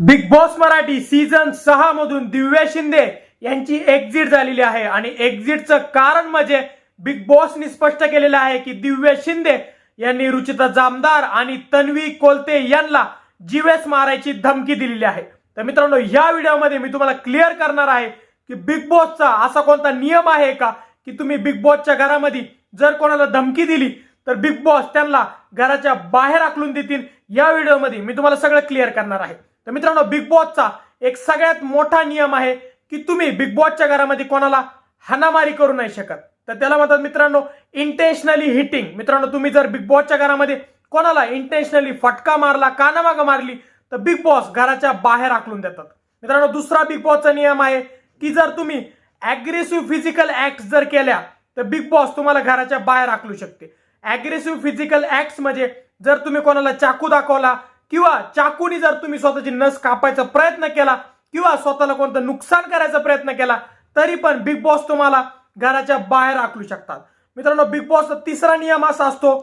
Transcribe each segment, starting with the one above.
Big boss Marathi season सहा मधून दिव्या शिंदे यांची एक्झिट झालेली आहे. आणि एक्झिटचं कारण म्हणजे बिग बॉसनी स्पष्ट केलेलं आहे की दिव्या शिंदे यांनी रुचिता जामदार आणि तन्वी कोलते यांना जीवेस मारायची धमकी दिलेली आहे. तर मित्रांनो या व्हिडिओमध्ये मी तुम्हाला क्लिअर करणार आहे की बिग बॉसचा असा कोणता नियम आहे का की तुम्ही बिग बॉसच्या घरामध्ये जर कोणाला धमकी दिली तर बिग बॉस त्यांना घराच्या बाहेर आखलून देतील? या व्हिडिओमध्ये मी तुम्हाला सगळं क्लिअर करणार आहे. तर मित्रांनो बिग बॉसचा एक सगळ्यात मोठा नियम आहे की तुम्ही बिग बॉसच्या घरामध्ये कोणाला हाणामारी करू नाही शकत. तर त्याला म्हणतात मित्रांनो इंटेन्शनली हिटिंग मित्रांनो तुम्ही जर बिग बॉसच्या घरामध्ये कोणाला इंटेन्शनली फटका मारला कानामाग मारली तर बिग बॉस घराच्या बाहेर आकलून देतात. मित्रांनो दुसरा बिग बॉसचा नियम आहे की जर तुम्ही अग्रेसिव्ह फिजिकल ऍक्ट जर केल्या तर बिग बॉस तुम्हाला घराच्या बाहेर आकलू शकते. अग्रेसिव्ह फिजिकल ऍक्ट म्हणजे जर तुम्ही कोणाला चाकू दाखवला किंवा चाकूनी जर तुम्ही स्वतःची नस कापायचा प्रयत्न केला किंवा स्वतःला कोणतं नुकसान करायचा प्रयत्न केला तरी पण बिग बॉस तुम्हाला घराच्या बाहेर आखलू शकतात. मित्रांनो बिग बॉसचा तिसरा नियम असा असतो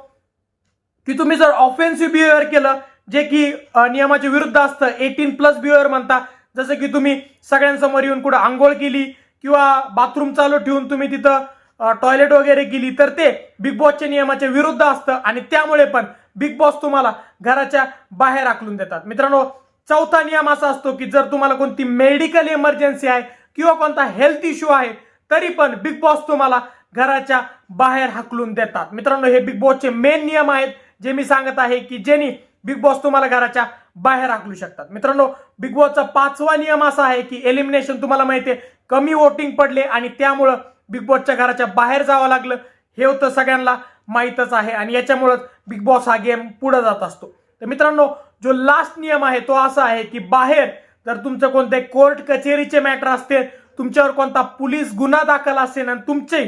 की तुम्ही जर ऑफेन्सिव्ह बिहेवियर केलं जे की नियमाच्या विरुद्ध असतं एटीन प्लस बिहेवियर म्हणता जसं की तुम्ही सगळ्यांसमोर येऊन कुठं आंघोळ केली किंवा बाथरूम चालू ठेवून तुम्ही तिथं टॉयलेट वगैरे केली तर ते बिग बॉसच्या नियमाच्या विरुद्ध असतं आणि त्यामुळे पण बिग बॉस तुम्हाला घराच्या बाहेर आखलून देतात. मित्रांनो चौथा नियम असा असतो की जर तुम्हाला कोणती मेडिकल इमर्जन्सी आहे किंवा कोणता हेल्थ इश्यू आहे तरी पण बिग बॉस तुम्हाला घराच्या बाहेर हाकलून देतात. मित्रांनो हे बिग बॉसचे मेन नियम आहेत जे मी सांगत आहे की ज्यांनी बिग बॉस तुम्हाला घराच्या बाहेर हाकलू शकतात. मित्रांनो बिग बॉसचा पाचवा नियम असा आहे की एलिमिनेशन तुम्हाला माहिती आहे कमी वोटिंग पडले आणि त्यामुळं बिग बॉसच्या घराच्या बाहेर जावं लागलं. हे होतं सगळ्यांना माहीतच आहे आणि याच्यामुळंच बिग बॉस हा गेम पुढे जात असतो. तर मित्रांनो जो लास्ट नियम आहे तो असा आहे की बाहेर जर तुमचं कोणते कोर्ट कचेरीचे मॅटर असते तुमच्यावर कोणता पोलीस गुन्हा दाखल असेल आणि तुमचे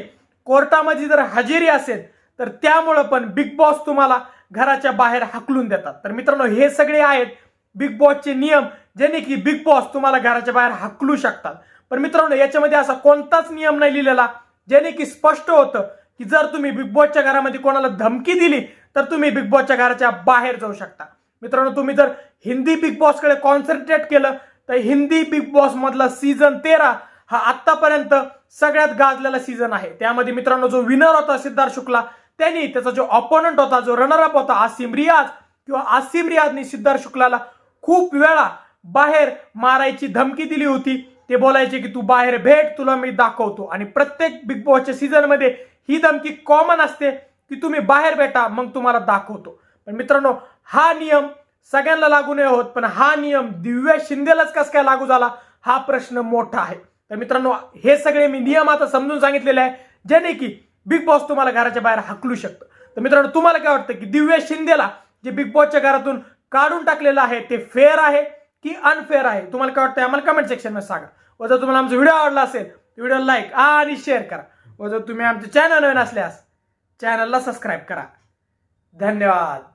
कोर्टामध्ये जर हजेरी असेल तर त्यामुळं पण बिग बॉस तुम्हाला घराच्या बाहेर हाकलून देतात. तर मित्रांनो हे सगळे आहेत बिग बॉसचे नियम ज्याने की बिग बॉस तुम्हाला घराच्या बाहेर हाकलू शकतात. पण मित्रांनो याच्यामध्ये असा कोणताच नियम नाही लिहिलेला ज्याने की स्पष्ट होतं की जर तुम्ही बिग बॉसच्या घरामध्ये कोणाला धमकी दिली तर तुम्ही बिग बॉसच्या घराच्या बाहेर जाऊ शकता. मित्रांनो तुम्ही जर हिंदी बिग बॉसकडे कॉन्सन्ट्रेट केलं तर हिंदी बिग बॉस मधला सीझन तेरा हा आतापर्यंत सगळ्यात गाजलेला सीझन आहे. त्यामध्ये मित्रांनो जो विनर होता सिद्धार्थ शुक्ला त्यांनी त्याचा जो ऑपोनंट होता जो रनरअप होता आसिम रियाज किंवा आसिम रियाजनी सिद्धार्थ शुक्लाला खूप वेळा बाहेर मारायची धमकी दिली होती. ते बोलायचे की तू बाहेर भेट तुला मी दाखवतो. आणि प्रत्येक बिग बॉसच्या सीझनमध्ये ही धमकी कॉमन असते की तुम्ही बाहेर भेटा मग तुम्हाला दाखवतो. पण मित्रांनो हा नियम सगळ्यांना लागू नये होत पण हा नियम दिव्या शिंदेलाच कस काय लागू झाला हा प्रश्न मोठा आहे. तर मित्रांनो हे सगळे मी नियम आता समजून सांगितलेले आहे ज्याने की बिग बॉस तुम्हाला घराच्या बाहेर हाकलू शकतं. तर मित्रांनो तुम्हाला काय वाटतं की दिव्या शिंदेला जे बिग बॉसच्या घरातून काढून टाकलेलं आहे ते फेअर आहे? की अनफेअर आहे. तुम्हाला काय वाटतं आम्हाला कमेंट सेक्शनमध्ये सांगा. व जर तुम्हाला आमचा व्हिडिओ आवडला असेल तर व्हिडिओ लाईक आणि शेअर करा. व जर तुम्ही आमचे चॅनल नवीन असल्यास चॅनलला सबस्क्राईब करा. धन्यवाद.